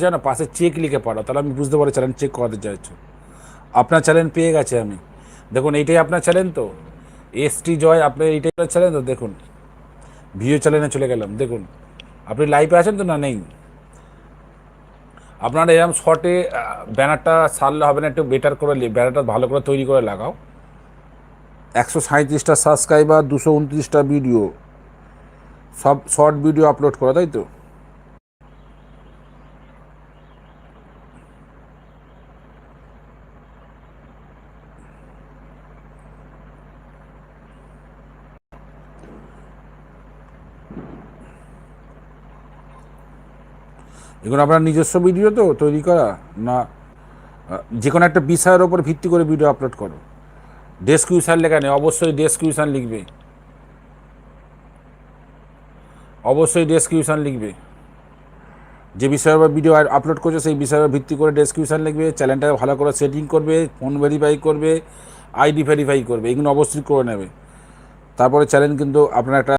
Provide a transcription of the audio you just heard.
চাও না পাশে চেক লিখে পাঠাও তাহলে আমি বুঝতে পারি চ্যালেঞ্জ চেক করাতে চাইছো। আপনার চ্যালেঞ্জ পেয়ে গেছে আমি। দেখুন, এইটাই আপনার চ্যালেঞ্জ তো। এস টি জয় আপনার এইটাই চ্যালেঞ্জ তো, দেখুন। ভিডিও চ্যানেলে চলে গেলাম, দেখুন। আপনি লাইভে আছেন তো না নেই? আপনারা এরকম শর্টে ব্যানারটা সারলে হবে না, একটু বেটার করে ব্যানারটা ভালো করে তৈরি করে লাগাও। একশো সাঁত্রিশটা সাবস্ক্রাইবার দুশো উনত্রিশটা ভিডিও সব শর্ট ভিডিও আপলোড করা, তাই তো? এগুলো আপনার নিজস্ব ভিডিও তো তৈরি করা, না যে কোনো একটা বিষয়ের ওপর ভিত্তি করে ভিডিও আপলোড করো। ডেসক্রিপশান লেখা নেই, অবশ্যই ডেসক্রিপশান লিখবে। অবশ্যই ডেসক্রিপশান লিখবে। যে বিষয়ের উপর ভিডিও আপলোড করছে, সেই বিষয়ের উপর ভিত্তি করে ডেসক্রিপশান লিখবে চ্যানেলটা ভালো করে সেটিং করবে ফোন ভেরিফাই করবে আইডি ভেরিফাই করবে, এগুলো অবশ্যই করে নেবে। তারপরে চ্যানেল কিন্তু আপনার একটা